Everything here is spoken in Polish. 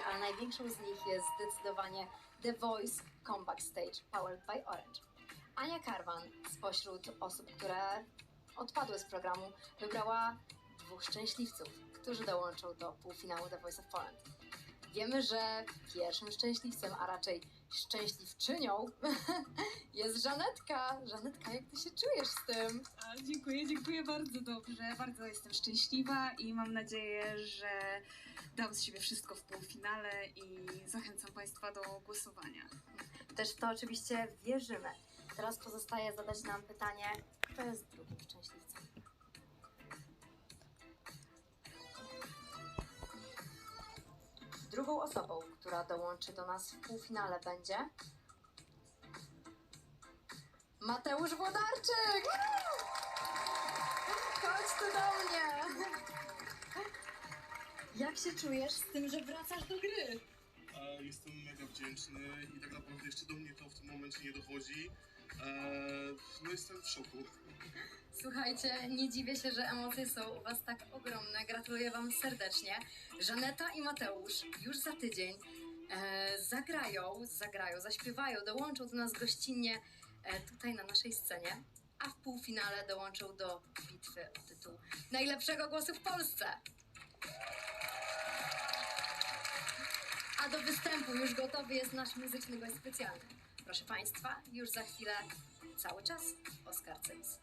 postaci, ale największą z nich jest zdecydowanie The Voice Comeback Stage powered by Orange. Ania Karwan spośród osób, które odpadły z programu, wybrała dwóch szczęśliwców, którzy dołączą do półfinału The Voice of Poland. Wiemy, że pierwszym szczęśliwcem, a raczej szczęśliwczynią jest Żanetka. Żanetka, jak ty się czujesz z tym? A, Dziękuję, dziękuję bardzo dobrze. Bardzo jestem szczęśliwa i mam nadzieję, że dam z siebie wszystko w półfinale i zachęcam Państwa do głosowania. Też w to oczywiście wierzymy. Teraz pozostaje zadać nam pytanie, kto jest drugim szczęśliwcem? Drugą osobą, która dołączy do nas w półfinale będzie Mateusz Włodarczyk! Chodź tu do mnie! Jak się czujesz z tym, że wracasz do gry? E, Jestem mega wdzięczny i tak naprawdę jeszcze do mnie to w tym momencie nie dochodzi. E, No jestem w szoku. Słuchajcie, nie dziwię się, że emocje są u Was tak ogromne. Gratuluję Wam serdecznie. Żaneta i Mateusz już za tydzień e, zagrają, zagrają, zaśpiewają, dołączą do nas gościnnie e, tutaj na naszej scenie, a w półfinale dołączą do bitwy o tytuł najlepszego głosu w Polsce. A do występu już gotowy jest nasz muzyczny gość specjalny. Proszę Państwa, już za chwilę cały czas Oskar Cyms.